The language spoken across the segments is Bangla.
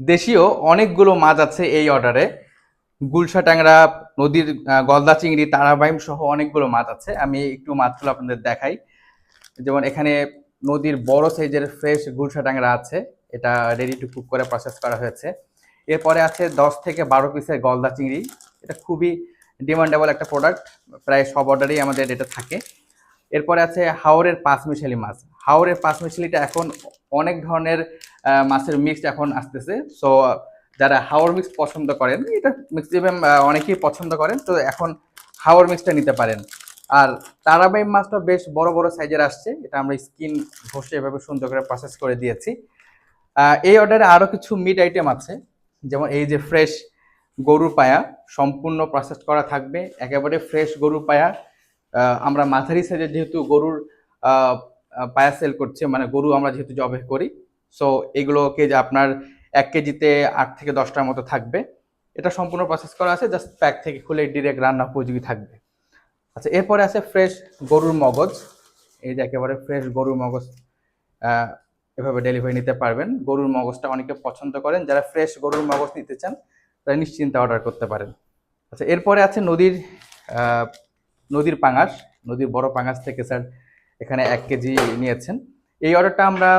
দেশীয় অনেকগুলো মাছ আছে এই অর্ডারে গুলশা ট্যাংরা, নদীর গলদা চিংড়ি, তারাবাইম সহ অনেকগুলো মাছ আছে। আমি একটু মাছগুলো আপনাদের দেখাই। যেমন এখানে নদীর বড় সাইজের ফ্রেশ গুলশা ট্যাংরা আছে। এটা রেডি টু কুক করে প্রসেস করা হয়েছে। এরপরে আছে দশ থেকে বারো পিসের গলদা চিংড়ি। এটা খুবই ডিমান্ডেবল একটা প্রোডাক্ট প্রায় সব অর্ডারেই আমাদের এটা থাকে। এরপরে আছে হাওরের পাঁচ মিশালি মাছ। হাওরের পাঁচ মিশালিটা এখন অনেক ধরনের মাছের মিক্স এখন আসতেছে। সো যারা হাওয়ার মিক্স পছন্দ করেন, এটা ম্যাক্সিমাম অনেকেই পছন্দ করেন, তো এখন হাওয়ার মিক্সটা নিতে পারেন। আর তারাবাই মাছটা বেশ বড় বড় সাইজের আসছে, এটা আমরা স্কিন ঘষে এভাবে সুন্দর করে প্রসেস করে দিয়েছি। এই অর্ডারে আরও কিছু মিট আইটেম আছে, যেমন এই যে ফ্রেশ গরুর পায়া, সম্পূর্ণ প্রসেস করা থাকবে, একেবারে ফ্রেশ গরুর পায়া। আমরা মাঝারি সাইজের যেহেতু গরুর পায়া সেল করছে মানে গরু আমরা যেহেতু জবে করি সো এগুলোকে যে আপনার এক কেজিতে আট থেকে দশটার মতো থাকবে। এটা সম্পূর্ণ প্রসেস করা আছে জাস্ট প্যাক থেকে খুলে ডিরেক্ট রান্না উপযোগী থাকবে। আচ্ছা এরপরে আছে ফ্রেশ গরুর মগজ। এই যে একেবারে ফ্রেশ গরুর মগজ এভাবে ডেলিভারি নিতে পারবেন। গরুর মগজটা অনেকে পছন্দ করেন, যারা ফ্রেশ গরুর মগজ নিতে চান, তারা নিশ্চিন্তে অর্ডার করতে পারেন। আচ্ছা এরপরে আছে নদীর নদীর পাঙাশ। নদীর বড় পাঙাশ থেকে স্যার এখানে এক কেজি নিয়েছেন। এই অর্ডারটা আমরা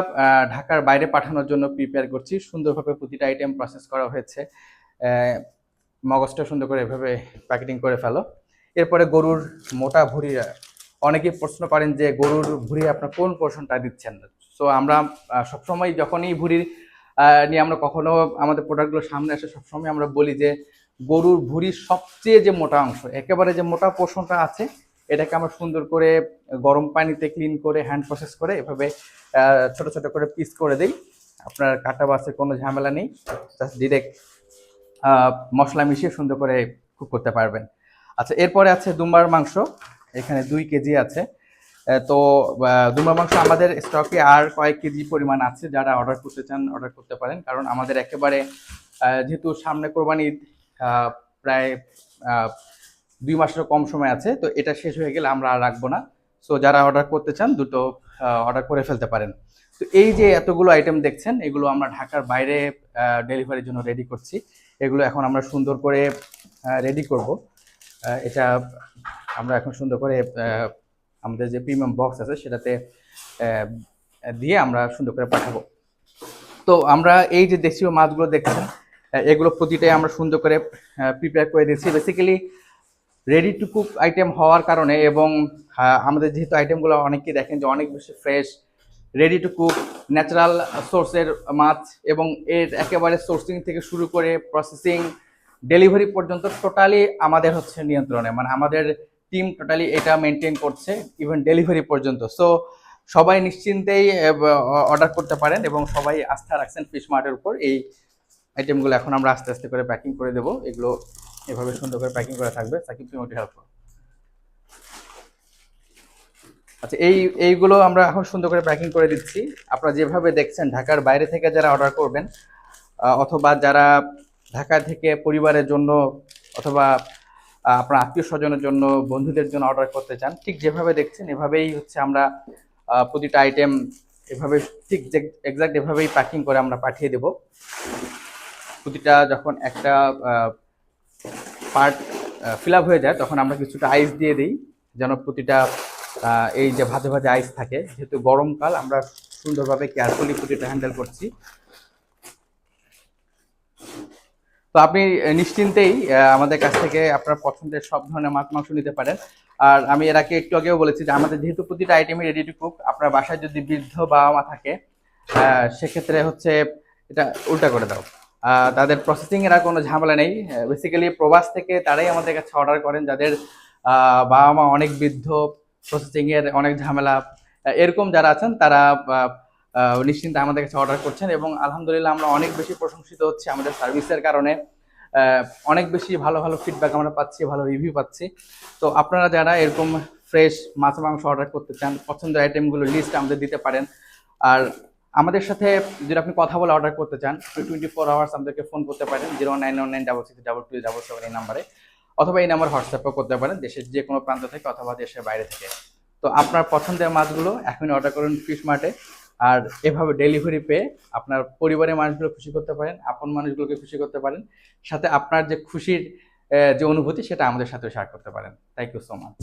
ঢাকার বাইরে পাঠানোর জন্য প্রিপেয়ার করছি। সুন্দরভাবে প্রতিটা আইটেম প্রসেস করা হয়েছে। মগজটা সুন্দর করে এভাবে প্যাকেটিং করে ফেলো। এরপরে গরুর মোটা ভুঁড়ি অনেকেই প্রশ্ন করেন যে গরুর ভুঁড়ি আপনার কোন পোর্শনটা দিচ্ছেন? সো আমরা সবসময় যখনই ভুঁড়ির নিয়ে আমরা কখনো আমাদের প্রোডাক্টগুলো সামনে আসে, সবসময় আমরা বলি যে গরুর ভুঁড়ির সবচেয়ে যে মোটা অংশ, একেবারে যে মোটা পোর্শনটা আছে এটাকে আমরা সুন্দর করে গরম পানিতে ক্লিন করে হ্যান্ড প্রসেস করে এভাবে ছোট ছোট করে পিস করে দিই। আপনার কাটা বাসের কোনো ঝামেলা নেই। জাস্ট ডিরেক্ট মশলা মিশিয়ে সুন্দর করে কুক করতে পারবেন। আচ্ছা এরপরে আছে দুম্বার মাংস। এখানে দুই কেজি আছে। তো দুম্বার মাংস আমাদের স্টকে আর কয়েক কেজি পরিমাণ আছে যারা অর্ডার করতে চান অর্ডার করতে পারেন। কারণ আমাদের একেবারে যেহেতু সামনে কোরবানি প্রায় দুই মাসেরও কম সময় আছে, তো এটা শেষ হয়ে গেলে আমরা আর রাখব না। সো যারা অর্ডার করতে চান, দুটো অর্ডার করে ফেলতে পারেন। তো এই যে এতগুলো আইটেম দেখছেন, এগুলো আমরা ঢাকার বাইরে ডেলিভারির জন্য রেডি করছি। এগুলো এখন আমরা সুন্দর করে রেডি করব। এটা আমরা এখন সুন্দর করে আমাদের যে প্রিমিয়াম বক্স আছে, সেটাতে দিয়ে আমরা সুন্দর করে পাঠাবো। তো আমরা এই যে দেশীয় মাছগুলো দেখছেন এগুলো প্রতিটাই আমরা সুন্দর করে প্রিপেয়ার করে দিচ্ছি basically ready to cook item হওয়ার কারণে এবং আমাদের যেহেতু আইটেমগুলো অনেকেই দেখেন যে অনেক বেশি fresh ready to cook natural সোর্সের মাছ এবং এর একেবারে সোর্সিং থেকে শুরু করে প্রসেসিং ডেলিভারি পর্যন্ত টোটালি আমাদের হচ্ছে নিয়ন্ত্রণে। মানে আমাদের টিম টোটালি এটা মেনটেন করছে ইভেন ডেলিভারি পর্যন্ত। সো সবাই নিশ্চিন্তেই অর্ডার করতে পারেন এবং সবাই আস্থা রাখছেন ফিশ মার্টের উপর। এই আইটেমগুলো এখন আমরা আস্তে আস্তে করে প্যাকিং করে দেবো। এগুলো এভাবে সুন্দর করে প্যাকিং করে থাকবে। সাকিব, তুমি ওটি হেল্প করো। আচ্ছা এই, এইগুলো আমরা এখন সুন্দর করে প্যাকিং করে দিচ্ছি। আপনারা যেভাবে দেখছেন, ঢাকার বাইরে থেকে যারা অর্ডার করবেন অথবা যারা ঢাকা থেকে পরিবারের জন্য অথবা আপনার আত্মীয় স্বজনের জন্য, বন্ধুদের জন্য অর্ডার করতে চান, ঠিক যেভাবে দেখছেন, এভাবেই হচ্ছে আমরা প্রতিটা আইটেম এভাবে, ঠিক এক্সাক্ট এভাবেই প্যাকিং করে আমরা পাঠিয়ে দেব। প্রতিটা যখন একটা পার্ট ফিল হয়ে যায়, তখন আমরা কিছুটা আইস দিয়ে দিই, যেন প্রতিটা এই যে ভাজে ভাজে আইস থাকে, যেহেতু গরমকাল আমরা সুন্দরভাবে কেয়ারফুলি প্রতিটা হ্যান্ডেল করছি। তো আপনি নিশ্চিন্তেই আমাদের কাছ থেকে আপনার পছন্দের সব ধরনের মাছ মাংস নিতে পারেন। আর আমি এর আগে একটু আগেও বলেছি যে আমাদের যেহেতু প্রতিটা আইটেমই রেডি টু কুক আপনার বাসায় যদি বৃদ্ধ বাবা মা থাকে সেক্ষেত্রে হচ্ছে এটা উল্টা করে দাও। তাদের প্রসেসিং এর আর কোনো ঝামেলা নেই। বেসিক্যালি প্রবাস থেকে তারাই আমাদের কাছে অর্ডার করেন, যাদের বাবা মা অনেক বৃদ্ধ প্রসেসিং এর অনেক ঝামেলা। এরকম যারা আছেন, তারা নিশ্চিন্তে আমাদের কাছে অর্ডার করছেন এবং আলহামদুলিল্লাহ আমরা অনেক বেশি প্রশংসিত হচ্ছে আমাদের সার্ভিসের কারণে। অনেক বেশি ভালো ভালো ফিডব্যাক আমরা পাচ্ছি, ভালো রিভিউ পাচ্ছি। তো আপনারা যারা এরকম ফ্রেশ মাছ মাংস অর্ডার করতে চান, পছন্দের আইটেমগুলো লিস্ট আমাদের দিতে পারেন। আর আমাদের সাথে যদি আপনি কথা বলে অর্ডার করতে চান টোয়েন্টি ফোর আওয়ার্স আমাদেরকে ফোন করতে পারেন zero nine one nine double six double two double seven এই নাম্বারে অথবা এই নাম্বার হোয়াটসঅ্যাপও করতে পারেন, দেশের যে কোনো প্রান্ত থেকে অথবা দেশের বাইরে থেকে। তো আপনার পছন্দের মাছগুলো এখনই অর্ডার করুন ফিশ মার্টে আর এভাবে ডেলিভারি পেয়ে আপনার পরিবারের মানুষগুলো খুশি করতে পারেন, আপন মানুষগুলোকে খুশি করতে পারেন, সাথে আপনার যে খুশির যে অনুভূতি সেটা আমাদের সাথে শেয়ার করতে পারেন। Thank you so much